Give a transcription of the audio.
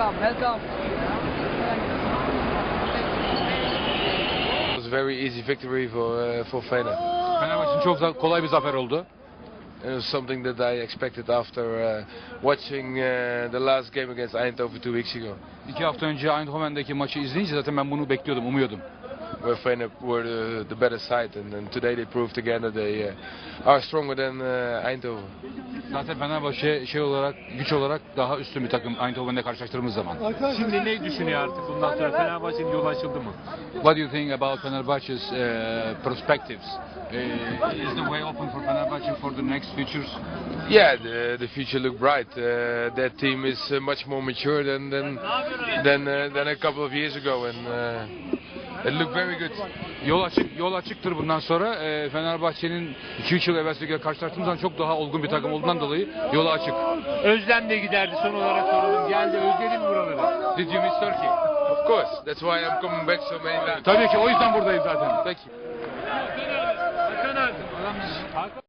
Welcome, welcome. It was a very easy victory for uh, for Feyenoord. Fenerbahçe için çok kolay bir zafer oldu. It was something that I expected after uh, watching uh, the last game against Eindhoven two weeks ago, İki hafta önce Eindhoven'deki maçı izleyince zaten ben bunu bekliyordum, umuyordum. Where Feyenoord were the, the better side, and, and today they proved again that they uh, are stronger than uh, Eindhoven. Zaten Fenerbahçe şey olarak, güç olarak daha üstün bir takım Eindhoven'le karşılaştırdığımız zaman. Şimdi ne düşünüyor artık bundan sonra Fenerbahçe'nin yolu açıldı mı? What do you think about Fenerbahçe's uh, perspectives? Uh, is the way open for Fenerbahçe for the next futures? Yeah, the, the future look bright. Uh, that team is uh, much more mature than than than, uh, than a couple of years ago, and uh, it looked very good. Yol açık, yol açıktır bundan sonra. Ee, Fenerbahçe'nin 2-3 yıl evvelsiyle karşılaştığımız zaman çok daha olgun bir takım olduğundan dolayı yolu açık. Özlem de giderdi son olarak soralım. Geldi özledin mi buraları? Did you miss Turkey? Of course, that's why I'm coming back so many times. Tabii ki o yüzden buradayım zaten. Thank